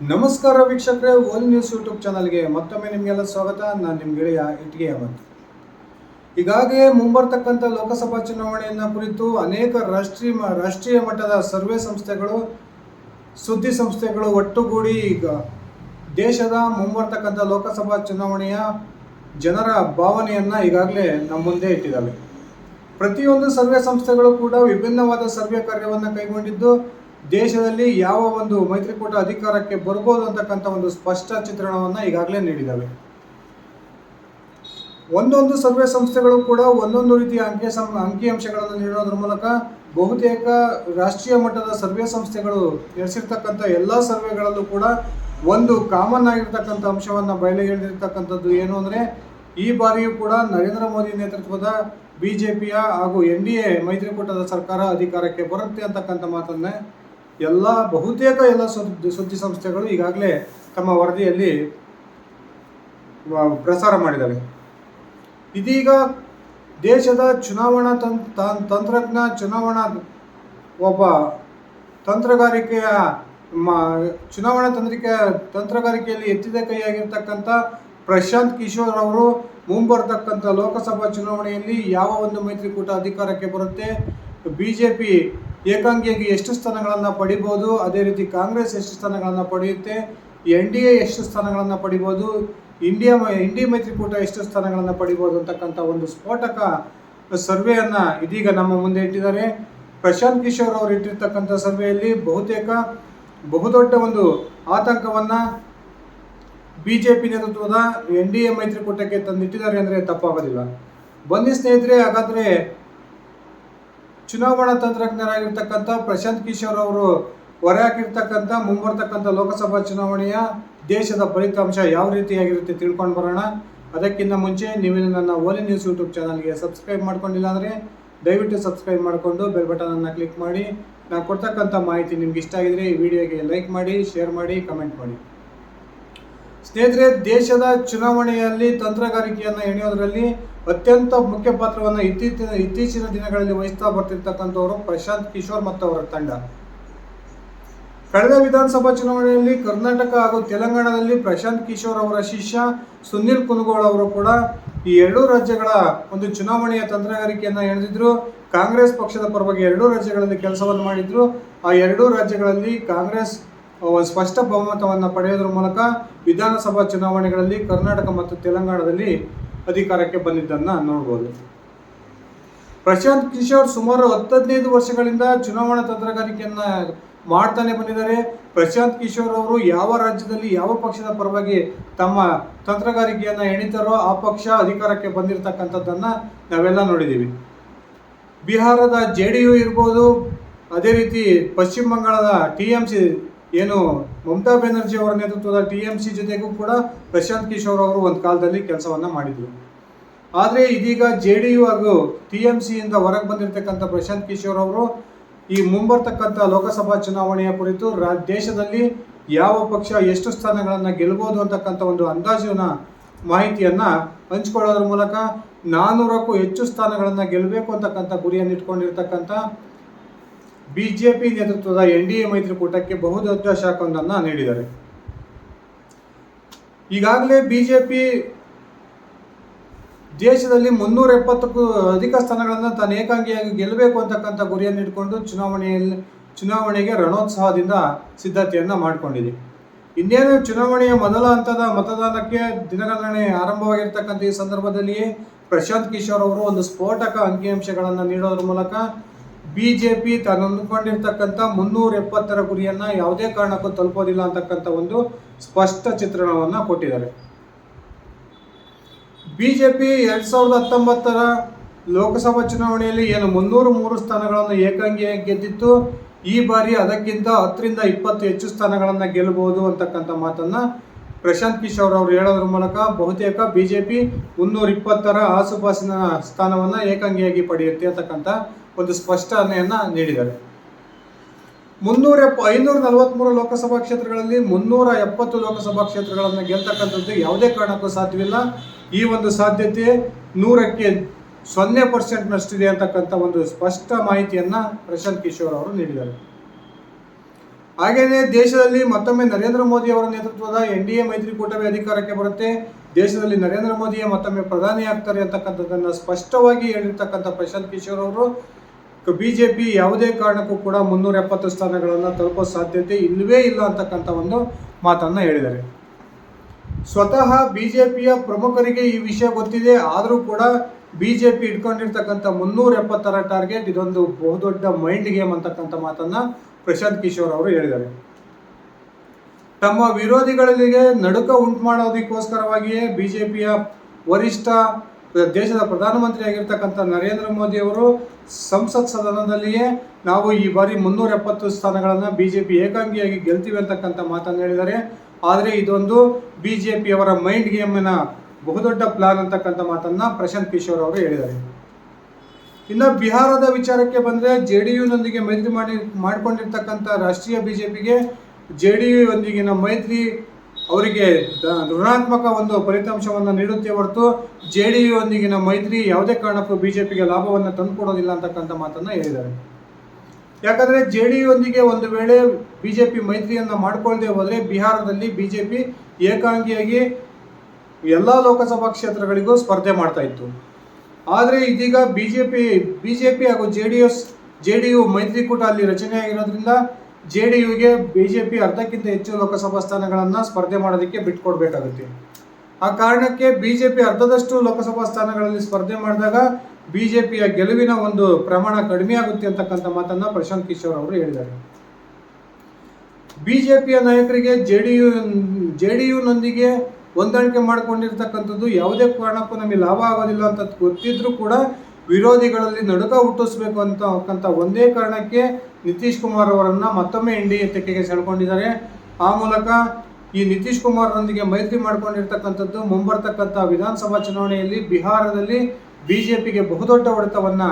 ನಮಸ್ಕಾರ ವೀಕ್ಷಕರೇ one news YouTube ಚಾನಲ್ಗೆ ಮತ್ತೊಮ್ಮೆ ನಿಮಗೆಲ್ಲ ಸ್ವಾಗತ. ನಾನು ನಿಮ್ಮ ಗೆಳೆಯ ಇಟ್ಟಿಗೆ ಅವತ್ತು ಈಗಾಗಲೇ ಮುಂಬರ್ತಕ್ಕಂಥ ಲೋಕಸಭಾ ಚುನಾವಣೆಯನ್ನು ಕುರಿತು ಅನೇಕ ರಾಷ್ಟ್ರೀಯ ರಾಷ್ಟ್ರೀಯ ಮಟ್ಟದ ಸರ್ವೆ ಸಂಸ್ಥೆಗಳು, ಸುದ್ದಿ ಸಂಸ್ಥೆಗಳು ಒಟ್ಟುಗೂಡಿ ಈಗ ದೇಶದ ಮುಂಬರ್ತಕ್ಕಂಥ ಲೋಕಸಭಾ ಚುನಾವಣೆಯ ಜನರ ಭಾವನೆಯನ್ನು ಈಗಾಗಲೇ ನಮ್ಮ ಮುಂದೆ ಇಟ್ಟಿದ್ದಾವೆ ಪ್ರತಿಯೊಂದು ಸರ್ವೆ ಸಂಸ್ಥೆಗಳು ಕೂಡ ವಿಭಿನ್ನವಾದ ಸರ್ವೆ ಕಾರ್ಯವನ್ನು ಕೈಗೊಂಡಿದ್ದು ದೇಶದಲ್ಲಿ ಯಾವ ಒಂದು ಮೈತ್ರಿಕೂಟ ಅಧಿಕಾರಕ್ಕೆ ಬರ್ಬೋದು ಅಂತಕ್ಕಂಥ ಒಂದು ಸ್ಪಷ್ಟ ಚಿತ್ರಣವನ್ನು ಈಗಾಗಲೇ ನೀಡಿದ್ದಾವೆ. ಒಂದೊಂದು ಸರ್ವೆ ಸಂಸ್ಥೆಗಳು ಕೂಡ ಒಂದೊಂದು ರೀತಿಯ ಅಂಕಿ ಸಂ ಅಂಕಿಅಂಶಗಳನ್ನು ನೀಡೋದ್ರ ಮೂಲಕ ಬಹುತೇಕ ರಾಷ್ಟ್ರೀಯ ಮಟ್ಟದ ಸರ್ವೆ ಸಂಸ್ಥೆಗಳು ನಡೆಸಿರ್ತಕ್ಕಂಥ ಎಲ್ಲ ಸರ್ವೆಗಳಲ್ಲೂ ಕೂಡ ಒಂದು ಕಾಮನ್ ಆಗಿರ್ತಕ್ಕಂಥ ಅಂಶವನ್ನು ಬಯಲಿಗೆಳೆದಿರ್ತಕ್ಕಂಥದ್ದು ಏನು ಅಂದರೆ, ಈ ಬಾರಿಯೂ ಕೂಡ ನರೇಂದ್ರ ಮೋದಿ ನೇತೃತ್ವದ ಬಿ ಜೆ ಪಿಯ ಹಾಗೂ ಎನ್ ಡಿ ಎ ಮೈತ್ರಿಕೂಟದ ಸರ್ಕಾರ ಅಧಿಕಾರಕ್ಕೆ ಬರುತ್ತೆ ಅಂತಕ್ಕಂಥ ಮಾತನ್ನೇ ಎಲ್ಲ ಬಹುತೇಕ ಎಲ್ಲ ಸುದ್ದಿ ಸುದ್ದಿ ಸಂಸ್ಥೆಗಳು ಈಗಾಗಲೇ ತಮ್ಮ ವರದಿಯಲ್ಲಿ ಪ್ರಸಾರ ಮಾಡಿದ್ದಾವೆ ಇದೀಗ ದೇಶದ ಚುನಾವಣಾ ತಂತ್ ತಂತ್ರಜ್ಞ ಚುನಾವಣಾ ಒಬ್ಬ ತಂತ್ರಗಾರಿಕೆಯ ಮ, ಚುನಾವಣಾ ತಂತ್ರಿಕೆ ತಂತ್ರಗಾರಿಕೆಯಲ್ಲಿ ಎತ್ತಿದ ಕೈಯಾಗಿರ್ತಕ್ಕಂಥ ಪ್ರಶಾಂತ್ ಕಿಶೋರ್ ಅವರು ಮುಂಬರ್ತಕ್ಕಂಥ ಲೋಕಸಭಾ ಚುನಾವಣೆಯಲ್ಲಿ ಯಾವ ಒಂದು ಮೈತ್ರಿಕೂಟ ಅಧಿಕಾರಕ್ಕೆ ಬರುತ್ತೆ? ಬಿ ಜೆ ಪಿ ಏಕಾಂಗಿಯಾಗಿ ಎಷ್ಟು ಸ್ಥಾನಗಳನ್ನು ಪಡಿಬೋದು, ಅದೇ ರೀತಿ ಕಾಂಗ್ರೆಸ್ ಎಷ್ಟು ಸ್ಥಾನಗಳನ್ನು ಪಡೆಯುತ್ತೆ, ಎನ್ ಡಿ ಎ ಎಷ್ಟು ಸ್ಥಾನಗಳನ್ನು ಪಡಿಬೋದು, ಇಂಡಿಯಾ ಎನ್ ಡಿ ಮೈತ್ರಿಕೂಟ ಎಷ್ಟು ಸ್ಥಾನಗಳನ್ನು ಪಡಿಬೋದು ಅಂತಕ್ಕಂಥ ಒಂದು ಸ್ಫೋಟಕ ಸರ್ವೆಯನ್ನು ಇದೀಗ ನಮ್ಮ ಮುಂದೆ ಇಟ್ಟಿದ್ದಾರೆ. ಪ್ರಶಾಂತ್ ಕಿಶೋರ್ ಅವರು ಇಟ್ಟಿರ್ತಕ್ಕಂಥ ಸರ್ವೆಯಲ್ಲಿ ಬಹುತೇಕ ಬಹುದೊಡ್ಡ ಒಂದು ಆತಂಕವನ್ನು ಬಿ ಜೆ ಪಿ ನೇತೃತ್ವದ ಎನ್ ಡಿ ಎ ಮೈತ್ರಿಕೂಟಕ್ಕೆ ತಂದಿಟ್ಟಿದ್ದಾರೆ ಅಂದರೆ ತಪ್ಪಾಗೋದಿಲ್ಲ. ಬನ್ನಿ ಸ್ನೇಹಿತರೆ, ಹಾಗಾದರೆ ಚುನಾವಣಾ ತಂತ್ರಜ್ಞರಾಗಿರ್ತಕ್ಕಂಥ ಪ್ರಶಾಂತ್ ಕಿಶೋರ್ ಅವರು ಹೊರ ಹಾಕಿರ್ತಕ್ಕಂಥ, ಮುಂಬರ್ತಕ್ಕಂಥ ಲೋಕಸಭಾ ಚುನಾವಣೆಯ ದೇಶದ ಫಲಿತಾಂಶ ಯಾವ ರೀತಿಯಾಗಿರುತ್ತೆ ತಿಳ್ಕೊಂಡು ಬರೋಣ. ಅದಕ್ಕಿಂತ ಮುಂಚೆ ನೀವು ನನ್ನ ಓಲಿ ನ್ಯೂಸ್ ಯೂಟ್ಯೂಬ್ ಚಾನಲ್ಗೆ ಸಬ್ಸ್ಕ್ರೈಬ್ ಮಾಡ್ಕೊಂಡಿಲ್ಲ ಅಂದರೆ ದಯವಿಟ್ಟು ಸಬ್ಸ್ಕ್ರೈಬ್ ಮಾಡಿಕೊಂಡು ಬೆಲ್ ಬಟನನ್ನು ಕ್ಲಿಕ್ ಮಾಡಿ. ನಾನು ಕೊಡ್ತಕ್ಕಂಥ ಮಾಹಿತಿ ನಿಮ್ಗೆ ಇಷ್ಟ ಆಗಿದ್ರೆ ಈ ವಿಡಿಯೋಗೆ ಲೈಕ್ ಮಾಡಿ, ಶೇರ್ ಮಾಡಿ, ಕಮೆಂಟ್ ಮಾಡಿ. ಸ್ನೇಹಿತರೆ, ದೇಶದ ಚುನಾವಣೆಯಲ್ಲಿ ತಂತ್ರಗಾರಿಕೆಯನ್ನು ಎಣೆಯೋದರಲ್ಲಿ ಅತ್ಯಂತ ಮುಖ್ಯ ಪಾತ್ರವನ್ನು ಇತ್ತೀಚಿನ ಇತ್ತೀಚಿನ ದಿನಗಳಲ್ಲಿ ವಹಿಸ್ತಾ ಬರ್ತಿರ್ತಕ್ಕಂಥವರು ಪ್ರಶಾಂತ್ ಕಿಶೋರ್ ಮತ್ತು ಅವರ ತಂಡ. ಕಳೆದ ವಿಧಾನಸಭಾ ಚುನಾವಣೆಯಲ್ಲಿ ಕರ್ನಾಟಕ ಹಾಗೂ ತೆಲಂಗಾಣದಲ್ಲಿ ಪ್ರಶಾಂತ್ ಕಿಶೋರ್ ಅವರ ಶಿಷ್ಯ, ಸುನಿಲ್ ಕುನಗೋಳ್ ಅವರು ಕೂಡ ಈ ಎರಡೂ ರಾಜ್ಯಗಳ ಒಂದು ಚುನಾವಣೆಯ ತಂತ್ರಗಾರಿಕೆಯನ್ನು ಎಳೆದಿದ್ರು ಕಾಂಗ್ರೆಸ್ ಪಕ್ಷದ ಪರವಾಗಿ ಎರಡೂ ರಾಜ್ಯಗಳಲ್ಲಿ ಕೆಲಸವನ್ನು ಮಾಡಿದ್ರು. ಆ ಎರಡೂ ರಾಜ್ಯಗಳಲ್ಲಿ ಕಾಂಗ್ರೆಸ್ ಸ್ಪಷ್ಟ ಬಹುಮತವನ್ನು ಪಡೆಯೋದ್ರ ಮೂಲಕ ವಿಧಾನಸಭಾ ಚುನಾವಣೆಗಳಲ್ಲಿ ಕರ್ನಾಟಕ ಮತ್ತು ತೆಲಂಗಾಣದಲ್ಲಿ ಅಧಿಕಾರಕ್ಕೆ ಬಂದಿದ್ದನ್ನು ನೋಡ್ಬೋದು. ಪ್ರಶಾಂತ್ ಕಿಶೋರ್ ಸುಮಾರು ಹತ್ತು ಹದಿನೈದು ವರ್ಷಗಳಿಂದ ಚುನಾವಣಾ ತಂತ್ರಗಾರಿಕೆಯನ್ನ ಮಾಡ್ತಾನೆ ಬಂದಿದ್ದಾರೆ. ಪ್ರಶಾಂತ್ ಕಿಶೋರ್ ಅವರು ಯಾವ ರಾಜ್ಯದಲ್ಲಿ ಯಾವ ಪಕ್ಷದ ಪರವಾಗಿ ತಮ್ಮ ತಂತ್ರಗಾರಿಕೆಯನ್ನ ಎಣಿತಾರೋ ಆ ಪಕ್ಷ ಅಧಿಕಾರಕ್ಕೆ ಬಂದಿರತಕ್ಕಂಥದ್ದನ್ನ ನಾವೆಲ್ಲ ನೋಡಿದ್ದೀವಿ. ಬಿಹಾರದ ಜೆ ಡಿ ಯು ಇರ್ಬೋದು, ಅದೇ ರೀತಿ ಪಶ್ಚಿಮ ಬಂಗಾಳದ ಟಿ ಎಂ ಸಿ ಏನು ಮಮತಾ ಬ್ಯಾನರ್ಜಿ ಅವರ ನೇತೃತ್ವದ ಟಿ ಎಂ ಸಿ ಜೊತೆಗೂ ಕೂಡ ಪ್ರಶಾಂತ್ ಕಿಶೋರ್ ಅವರು ಒಂದು ಕಾಲದಲ್ಲಿ ಕೆಲಸವನ್ನು ಮಾಡಿದರು. ಆದರೆ ಇದೀಗ ಜೆ ಡಿ ಯು ಹಾಗೂ ಟಿ ಎಂ ಸಿಯಿಂದ ಹೊರಗೆ ಬಂದಿರತಕ್ಕಂಥ ಪ್ರಶಾಂತ್ ಕಿಶೋರ್ ಅವರು ಈ ಮುಂಬರ್ತಕ್ಕಂಥ ಲೋಕಸಭಾ ಚುನಾವಣೆಯ ಕುರಿತು ರಾ, ದೇಶದಲ್ಲಿ ಯಾವ ಪಕ್ಷ ಎಷ್ಟು ಸ್ಥಾನಗಳನ್ನು ಗೆಲ್ಬೋದು ಅಂತಕ್ಕಂಥ ಒಂದು ಅಂದಾಜಿನ ಮಾಹಿತಿಯನ್ನು ಹಂಚ್ಕೊಳ್ಳೋದ್ರ ಮೂಲಕ ನಾನ್ನೂರಕ್ಕೂ ಹೆಚ್ಚು ಸ್ಥಾನಗಳನ್ನು ಗೆಲ್ಲಬೇಕು ಅಂತಕ್ಕಂಥ ಗುರಿಯನ್ನು ಇಟ್ಕೊಂಡಿರ್ತಕ್ಕಂಥ ಬಿ ಜೆ ಪಿ ನೇತೃತ್ವದ ಎನ್ ಡಿ ಎ ಮೈತ್ರಿಕೂಟಕ್ಕೆ ಬಹುದೊಡ್ಡ ಶಾಖವೊಂದನ್ನು ನೀಡಿದ್ದಾರೆ. ಈಗಾಗಲೇ ಬಿ ಜೆ ಪಿ ದೇಶದಲ್ಲಿ ಮುನ್ನೂರ ಎಪ್ಪತ್ತಕ್ಕೂ ಅಧಿಕ ಸ್ಥಾನಗಳನ್ನು ತಾನು ಏಕಾಂಗಿಯಾಗಿ ಗೆಲ್ಲಬೇಕು ಅಂತಕ್ಕಂಥ ಗುರಿಯನ್ನು ಇಟ್ಕೊಂಡು ಚುನಾವಣೆಯಲ್ಲಿ, ಚುನಾವಣೆಗೆ ರಣೋತ್ಸಾಹದಿಂದ ಸಿದ್ಧತೆಯನ್ನು ಮಾಡಿಕೊಂಡಿದೆ. ಇನ್ನೇನು ಚುನಾವಣೆಯ ಮೊದಲ ಹಂತದ ಮತದಾನಕ್ಕೆ ದಿನಗಣನೆ ಆರಂಭವಾಗಿರ್ತಕ್ಕಂಥ ಈ ಸಂದರ್ಭದಲ್ಲಿಯೇ ಪ್ರಶಾಂತ್ ಕಿಶೋರ್ ಅವರು ಒಂದು ಸ್ಫೋಟಕ ಅಂಕಿಅಂಶಗಳನ್ನು ನೀಡೋದ್ರ ಮೂಲಕ ಬಿ ಜೆ ಪಿ ತಾನು ಮುನ್ನೂರ ಎಪ್ಪತ್ತರ ಗುರಿಯನ್ನು ಯಾವುದೇ ಕಾರಣಕ್ಕೂ ತಲುಪೋದಿಲ್ಲ ಅಂತಕ್ಕಂಥ ಒಂದು ಸ್ಪಷ್ಟ ಚಿತ್ರಣವನ್ನು ಕೊಟ್ಟಿದ್ದಾರೆ. ಬಿಜೆಪಿ ಎರಡ್ ಸಾವಿರದ ಹತ್ತೊಂಬತ್ತರ ಲೋಕಸಭಾ ಚುನಾವಣೆಯಲ್ಲಿ ಏನು ಮುನ್ನೂರು ಮೂರು ಸ್ಥಾನಗಳನ್ನು ಏಕಾಂಗಿಯಾಗಿ ಗೆದ್ದಿತ್ತು, ಈ ಬಾರಿ ಅದಕ್ಕಿಂತ ಹತ್ತರಿಂದ ಇಪ್ಪತ್ತು ಹೆಚ್ಚು ಸ್ಥಾನಗಳನ್ನು ಗೆಲ್ಲಬಹುದು ಅಂತಕ್ಕಂಥ ಮಾತನ್ನ ಪ್ರಶಾಂತ್ ಕಿಶೋರ್ ಅವರು ಹೇಳೋದ್ರ ಮೂಲಕ ಬಹುತೇಕ ಬಿಜೆಪಿ ಮುನ್ನೂರ ಇಪ್ಪತ್ತರ ಆಸುಪಾಸಿನ ಸ್ಥಾನವನ್ನು ಏಕಾಂಗಿಯಾಗಿ ಪಡೆಯುತ್ತೆ ಅಂತಕ್ಕಂಥ ಒಂದು ಸ್ಪಷ್ಟನೆಯನ್ನ ನೀಡಿದ್ದಾರೆ. ಮುನ್ನೂರ ಎಪ್ಪ, ಐನೂರ ನಲವತ್ತ್ಮೂರು ಲೋಕಸಭಾ ಕ್ಷೇತ್ರಗಳಲ್ಲಿ ಮುನ್ನೂರ ಎಪ್ಪತ್ತು ಲೋಕಸಭಾ ಕ್ಷೇತ್ರಗಳನ್ನು ಗೆಲ್ತಕ್ಕಂಥದ್ದು ಯಾವುದೇ ಕಾರಣಕ್ಕೂ ಸಾಧ್ಯವಿಲ್ಲ. ಈ ಒಂದು ಸಾಧ್ಯತೆ ನೂರಕ್ಕೆ ಸೊನ್ನೆ ಪರ್ಸೆಂಟ್ನಷ್ಟಿದೆ ಅಂತಕ್ಕಂಥ ಒಂದು ಸ್ಪಷ್ಟ ಮಾಹಿತಿಯನ್ನು ಪ್ರಶಾಂತ್ ಕಿಶೋರ್ ಅವರು ನೀಡಿದ್ದಾರೆ. ಹಾಗೆಯೇ ದೇಶದಲ್ಲಿ ಮತ್ತೊಮ್ಮೆ ನರೇಂದ್ರ ಮೋದಿ ಅವರ ನೇತೃತ್ವದ ಎನ್ ಡಿ ಎ ಮೈತ್ರಿಕೂಟವೇ ಅಧಿಕಾರಕ್ಕೆ ಬರುತ್ತೆ. ದೇಶದಲ್ಲಿ ನರೇಂದ್ರ ಮೋದಿಯೇ ಮತ್ತೊಮ್ಮೆ ಪ್ರಧಾನಿ ಆಗ್ತಾರೆ ಅಂತಕ್ಕಂಥದ್ದನ್ನು ಸ್ಪಷ್ಟವಾಗಿ ಹೇಳಿರ್ತಕ್ಕಂಥ ಪ್ರಶಾಂತ್ ಕಿಶೋರ್ ಅವರು. ಬಿಜೆಪಿ ಯಾವುದೇ ಕಾರಣಕ್ಕೂ ಕೂಡ ಮುನ್ನೂರ ಎಪ್ಪತ್ತು ಸ್ಥಾನಗಳನ್ನು ತಲುಪೋ ಸಾಧ್ಯತೆ ಇಲ್ಲವೇ ಇಲ್ಲ ಅಂತಕ್ಕಂಥ ಒಂದು ಮಾತನ್ನು ಹೇಳಿದ್ದಾರೆ. ಸ್ವತಃ ಬಿಜೆಪಿಯ ಪ್ರಮುಖರಿಗೆ ಈ ವಿಷಯ ಗೊತ್ತಿದೆ, ಆದರೂ ಕೂಡ ಬಿಜೆಪಿ ಇಟ್ಕೊಂಡಿರ್ತಕ್ಕಂಥ ಮುನ್ನೂರ ಎಪ್ಪತ್ತರ ಟಾರ್ಗೆಟ್ ಇದೊಂದು ಬಹುದೊಡ್ಡ ಮೈಂಡ್ ಗೇಮ್ ಅಂತಕ್ಕಂಥ ಮಾತನ್ನು ಪ್ರಶಾಂತ್ ಕಿಶೋರ್ ಅವರು ಹೇಳಿದ್ದಾರೆ. ತಮ್ಮ ವಿರೋಧಿಗಳಿಗೆ ನಡುಕ ಉಂಟು ಮಾಡೋದಕ್ಕೋಸ್ಕರವಾಗಿಯೇ ಬಿಜೆಪಿಯ ವರಿಷ್ಠ ದೇಶದ ಪ್ರಧಾನಮಂತ್ರಿ ಆಗಿರ್ತಕ್ಕಂಥ ನರೇಂದ್ರ ಮೋದಿ ಅವರು ಸಂಸತ್ ಸದನದಲ್ಲಿಯೇ ನಾವು ಈ ಬಾರಿ ಮುನ್ನೂರ ಎಪ್ಪತ್ತು ಸ್ಥಾನಗಳನ್ನು ಬಿಜೆಪಿ ಏಕಾಂಗಿಯಾಗಿ ಗೆಲ್ತೀವಿ ಅಂತಕ್ಕಂಥ ಮಾತನ್ನು ಹೇಳಿದ್ದಾರೆ. ಆದರೆ ಇದೊಂದು ಬಿಜೆಪಿಯವರ ಮೈಂಡ್ ಗೇಮಿನ ಬಹುದೊಡ್ಡ ಪ್ಲಾನ್ ಅಂತಕ್ಕಂಥ ಮಾತನ್ನು ಪ್ರಶಾಂತ್ ಕಿಶೋರ್ ಅವರು ಹೇಳಿದ್ದಾರೆ. ಇನ್ನು ಬಿಹಾರದ ವಿಚಾರಕ್ಕೆ ಬಂದರೆ ಜೆ ಡಿ ಯುನೊಂದಿಗೆ ಮೈತ್ರಿ ಮಾಡಿ ಮಾಡಿಕೊಂಡಿರ್ತಕ್ಕಂಥ ರಾಷ್ಟ್ರೀಯ ಬಿಜೆಪಿಗೆ ಜೆ ಡಿ ಯೊಂದಿಗಿನ ಮೈತ್ರಿ ಅವರಿಗೆ ಋಣಾತ್ಮಕ ಒಂದು ಫಲಿತಾಂಶವನ್ನು ನೀಡುತ್ತೆ ಹೊರತು ಜೆ ಡಿ ಯುವೊಂದಿಗಿನ ಮೈತ್ರಿ ಯಾವುದೇ ಕಾರಣಕ್ಕೂ ಬಿಜೆಪಿಗೆ ಲಾಭವನ್ನು ತಂದುಕೊಡೋದಿಲ್ಲ ಅಂತಕ್ಕಂಥ ಮಾತನ್ನು ಹೇಳಿದ್ದಾರೆ. ಯಾಕಂದ್ರೆ ಜೆ ಡಿ ಯುವೊಂದಿಗೆ ಒಂದು ವೇಳೆ ಬಿಜೆಪಿ ಮೈತ್ರಿಯನ್ನ ಮಾಡಿಕೊಳ್ಳದೆ ಹೋದ್ರೆ ಬಿಹಾರದಲ್ಲಿ ಬಿಜೆಪಿ ಏಕಾಂಗಿಯಾಗಿ ಎಲ್ಲ ಲೋಕಸಭಾ ಕ್ಷೇತ್ರಗಳಿಗೂ ಸ್ಪರ್ಧೆ ಮಾಡ್ತಾ ಇತ್ತು. ಆದರೆ ಇದೀಗ ಬಿಜೆಪಿ ಬಿಜೆಪಿ ಹಾಗೂ J D S J D U ಮೈತ್ರಿಕೂಟ ಅಲ್ಲಿ ರಚನೆ ಆಗಿರೋದ್ರಿಂದ ಜೆ ಡಿ ಯುಗೆ ಪಿ ಅರ್ಧಕ್ಕಿಂತ ಹೆಚ್ಚು ಲೋಕಸಭಾ ಸ್ಥಾನಗಳನ್ನು ಸ್ಪರ್ಧೆ ಮಾಡೋದಕ್ಕೆ ಬಿಟ್ಕೊಡ್ಬೇಕಾಗುತ್ತೆ. ಆ ಕಾರಣಕ್ಕೆ ಬಿಜೆಪಿ ಅರ್ಧದಷ್ಟು ಲೋಕಸಭಾ ಸ್ಥಾನಗಳಲ್ಲಿ ಸ್ಪರ್ಧೆ ಮಾಡಿದಾಗ ಬಿಜೆಪಿಯ ಗೆಲುವಿನ ಒಂದು ಪ್ರಮಾಣ ಕಡಿಮೆ ಆಗುತ್ತೆ ಅಂತಕ್ಕಂಥ ಮಾತನ್ನು ಪ್ರಶಾಂತ್ ಕಿಶೋರ್ ಅವರು ಹೇಳಿದ್ದಾರೆ. ಬಿಜೆಪಿಯ ನಾಯಕರಿಗೆ J D U J D ಹೊಂದಾಣಿಕೆ ಮಾಡಿಕೊಂಡಿರ್ತಕ್ಕಂಥದ್ದು ಯಾವುದೇ ಕಾರಣಕ್ಕೂ ನಮಗೆ ಲಾಭ ಆಗೋದಿಲ್ಲ ಅಂತ ಗೊತ್ತಿದ್ರೂ ಕೂಡ ವಿರೋಧಿಗಳಲ್ಲಿ ನಡುಕ ಹುಟ್ಟಿಸ್ಬೇಕು ಅಂತ, ಅಂತಕ್ಕಂಥ ಒಂದೇ ಕಾರಣಕ್ಕೆ ನಿತೀಶ್ ಕುಮಾರ್ ಅವರನ್ನು ಮತ್ತೊಮ್ಮೆ ಎನ್ ಡಿ ಎ ಸೆಳ್ಕೊಂಡಿದ್ದಾರೆ. ಆ ಮೂಲಕ ಈ ನಿತೀಶ್ ಕುಮಾರ್ನೊಂದಿಗೆ ಮೈತ್ರಿ ಮಾಡಿಕೊಂಡಿರ್ತಕ್ಕಂಥದ್ದು ಮುಂಬರ್ತಕ್ಕಂಥ ವಿಧಾನಸಭಾ ಚುನಾವಣೆಯಲ್ಲಿ ಬಿಹಾರದಲ್ಲಿ ಬಿಜೆಪಿಗೆ ಬಹುದೊಡ್ಡ ಹೊಡೆತವನ್ನ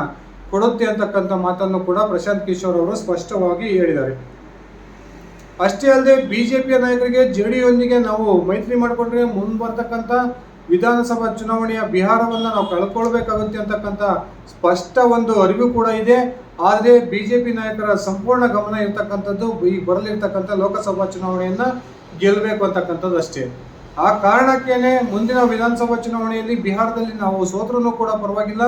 ಕೊಡುತ್ತೆ ಅಂತಕ್ಕಂಥ ಮಾತನ್ನು ಕೂಡ ಪ್ರಶಾಂತ್ ಕಿಶೋರ್ ಅವರು ಸ್ಪಷ್ಟವಾಗಿ ಹೇಳಿದ್ದಾರೆ. ಅಷ್ಟೇ ಅಲ್ಲದೆ ಬಿಜೆಪಿಯ ನಾಯಕರಿಗೆ ಜೆ ಡಿ ನಾವು ಮೈತ್ರಿ ಮಾಡಿಕೊಂಡ್ರೆ ಮುಂಬರ್ತಕ್ಕಂಥ ವಿಧಾನಸಭಾ ಚುನಾವಣೆಯ ಬಿಹಾರವನ್ನು ನಾವು ಕಳ್ಕೊಳ್ಬೇಕಾಗುತ್ತೆ ಅಂತಕ್ಕಂಥ ಸ್ಪಷ್ಟ ಒಂದು ಅರಿವು ಕೂಡ ಇದೆ. ಆದರೆ ಬಿಜೆಪಿ ನಾಯಕರ ಸಂಪೂರ್ಣ ಗಮನ ಇರತಕ್ಕಂಥದ್ದು ಈ ಬರಲಿರ್ತಕ್ಕಂಥ ಲೋಕಸಭಾ ಚುನಾವಣೆಯನ್ನ ಗೆಲ್ಲಬೇಕು ಅಂತಕ್ಕಂಥದ್ದು ಅಷ್ಟೇ. ಆ ಕಾರಣಕ್ಕೇನೆ ಮುಂದಿನ ವಿಧಾನಸಭಾ ಚುನಾವಣೆಯಲ್ಲಿ ಬಿಹಾರದಲ್ಲಿ ನಾವು ಸೋತ್ರನು ಕೂಡ ಪರವಾಗಿಲ್ಲ.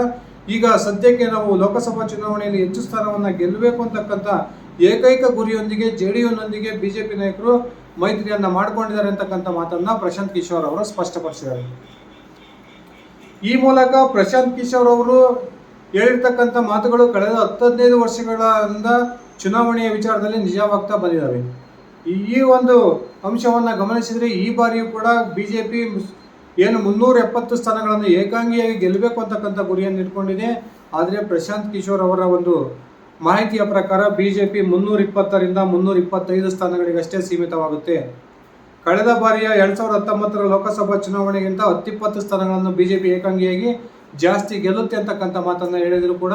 ಈಗ ಸದ್ಯಕ್ಕೆ ನಾವು ಲೋಕಸಭಾ ಚುನಾವಣೆಯಲ್ಲಿ ಹೆಚ್ಚು ಸ್ಥಾನವನ್ನು ಗೆಲ್ಲಬೇಕು ಅಂತಕ್ಕಂಥ ಏಕೈಕ ಗುರಿಯೊಂದಿಗೆ ಜೆ ಡಿ ಯುನೊಂದಿಗೆ ಬಿಜೆಪಿ ನಾಯಕರು ಮೈತ್ರಿಯನ್ನ ಮಾಡಿಕೊಂಡಿದ್ದಾರೆ ಅಂತಕ್ಕಂಥ ಮಾತನ್ನ ಪ್ರಶಾಂತ್ ಕಿಶೋರ್ ಅವರು ಸ್ಪಷ್ಟಪಡಿಸಿದ್ದಾರೆ. ಈ ಮೂಲಕ ಪ್ರಶಾಂತ್ ಕಿಶೋರ್ ಅವರು ಹೇಳಿರ್ತಕ್ಕಂಥ ಮಾತುಗಳು ಕಳೆದ ಹತ್ತು ಹದಿನೈದು ವರ್ಷಗಳಿಂದ ಚುನಾವಣೆಯ ವಿಚಾರದಲ್ಲಿ ನಿಜವಾಗ್ತಾ ಬಂದಿದ್ದಾವೆ. ಈ- ಒಂದು ಅಂಶವನ್ನು ಗಮನಿಸಿದರೆ ಈ ಬಾರಿಯೂ ಕೂಡ ಬಿಜೆಪಿ ಏನು ಮುನ್ನೂರ ಎಪ್ಪತ್ತು ಸ್ಥಾನಗಳನ್ನು ಏಕಾಂಗಿಯಾಗಿ ಗೆಲ್ಲಬೇಕು ಅಂತಕ್ಕಂಥ ಗುರಿಯನ್ನು ಇಟ್ಕೊಂಡಿದೆ. ಆದರೆ ಪ್ರಶಾಂತ್ ಕಿಶೋರ್ ಅವರ ಒಂದು ಮಾಹಿತಿಯ ಪ್ರಕಾರ ಬಿಜೆಪಿ ಮುನ್ನೂರ ಇಪ್ಪತ್ತರಿಂದ ಮುನ್ನೂರ ಇಪ್ಪತ್ತೈದು ಸ್ಥಾನಗಳಿಗಷ್ಟೇ ಸೀಮಿತವಾಗುತ್ತೆ. ಕಳೆದ ಬಾರಿಯ ಎರಡ್ ಸಾವಿರದ ಹತ್ತೊಂಬತ್ತರ ಲೋಕಸಭಾ ಚುನಾವಣೆಗಿಂತ ಹತ್ತಿಪ್ಪತ್ತು ಸ್ಥಾನಗಳನ್ನು ಬಿಜೆಪಿ ಏಕಾಂಗಿಯಾಗಿ ಜಾಸ್ತಿ ಗೆಲ್ಲುತ್ತೆ ಅಂತಕ್ಕಂಥ ಮಾತನ್ನು ಹೇಳಿದರೂ ಕೂಡ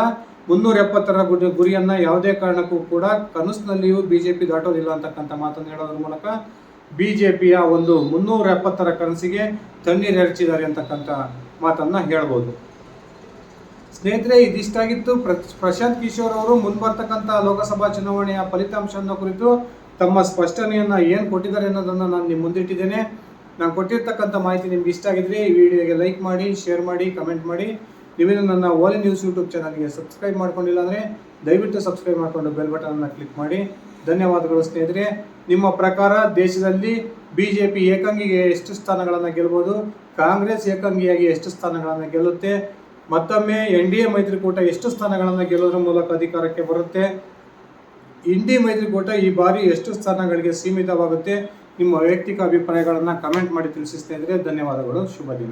ಮುನ್ನೂರ ಎಪ್ಪತ್ತರ ಗುರಿ ಗುರಿಯನ್ನ ಯಾವುದೇ ಕಾರಣಕ್ಕೂ ಕೂಡ ಕನಸಿನಲ್ಲಿಯೂ ಬಿಜೆಪಿ ದಾಟೋದಿಲ್ಲ ಅಂತಕ್ಕಂಥ ಮಾತನ್ನು ಹೇಳೋದ್ರ ಮೂಲಕ ಬಿಜೆಪಿಯ ಒಂದು ಮುನ್ನೂರ ಎಪ್ಪತ್ತರ ಕನಸಿಗೆ ತಣ್ಣೀರು ಎರಚಿದ್ದಾರೆ ಅಂತಕ್ಕಂಥ ಮಾತನ್ನ ಹೇಳ್ಬೋದು. ಸ್ನೇಹಿತರೆ, ಇದಿಷ್ಟಾಗಿತ್ತು. ಪ್ರ- ಪ್ರಶಾಂತ್ ಕಿಶೋರ್ ಅವರು ಮುಂಬರ್ತಕ್ಕಂಥ ಲೋಕಸಭಾ ಚುನಾವಣೆಯ ಫಲಿತಾಂಶವನ್ನು ಕುರಿತು ತಮ್ಮ ಸ್ಪಷ್ಟನೆಯನ್ನು ಏನು ಕೊಟ್ಟಿದ್ದಾರೆ ಅನ್ನೋದನ್ನು ನಾನು ನಿಮ್ಮ ಮುಂದಿಟ್ಟಿದ್ದೇನೆ. ನಾನು ಕೊಟ್ಟಿರ್ತಕ್ಕಂಥ ಮಾಹಿತಿ ನಿಮ್ಗೆ ಇಷ್ಟ ಆಗಿದ್ರೆ ಈ ವಿಡಿಯೋಗೆ ಲೈಕ್ ಮಾಡಿ, ಶೇರ್ ಮಾಡಿ, ಕಮೆಂಟ್ ಮಾಡಿ. ನೀವೇನು ನನ್ನ ಓಲಿ ನ್ಯೂಸ್ ಯೂಟ್ಯೂಬ್ ಚಾನಲ್ಗೆ ಸಬ್ಸ್ಕ್ರೈಬ್ ಮಾಡ್ಕೊಂಡಿಲ್ಲ ಅಂದರೆ ದಯವಿಟ್ಟು ಸಬ್ಸ್ಕ್ರೈಬ್ ಮಾಡಿಕೊಂಡು ಬೆಲ್ ಬಟನನ್ನು ಕ್ಲಿಕ್ ಮಾಡಿ. ಧನ್ಯವಾದಗಳು ಸ್ನೇಹಿತರೆ. ನಿಮ್ಮ ಪ್ರಕಾರ ದೇಶದಲ್ಲಿ ಬಿ ಜೆ ಪಿ ಏಕಾಂಗಿಗೆ ಎಷ್ಟು ಸ್ಥಾನಗಳನ್ನು ಗೆಲ್ಬೋದು? ಕಾಂಗ್ರೆಸ್ ಏಕಾಂಗಿಯಾಗಿ ಎಷ್ಟು ಸ್ಥಾನಗಳನ್ನು ಗೆಲ್ಲುತ್ತೆ? ಮತ್ತೊಮ್ಮೆ ಎನ್ ಡಿ ಎ ಮೈತ್ರಿಕೂಟ ಎಷ್ಟು ಸ್ಥಾನಗಳನ್ನು ಗೆಲ್ಲೋದ್ರ ಮೂಲಕ ಅಧಿಕಾರಕ್ಕೆ ಬರುತ್ತೆ? ಇಂಡಿ ಮೈತ್ರಿಕೂಟ ಈ ಬಾರಿ ಎಷ್ಟು ಸ್ಥಾನಗಳಿಗೆ ಸೀಮಿತವಾಗುತ್ತೆ? ನಿಮ್ಮ ವೈಯಕ್ತಿಕ ಅಭಿಪ್ರಾಯಗಳನ್ನು ಕಮೆಂಟ್ ಮಾಡಿ ತಿಳಿಸಿಸ್ತಾ ಧನ್ಯವಾದಗಳು. ಶುಭ ದಿನ.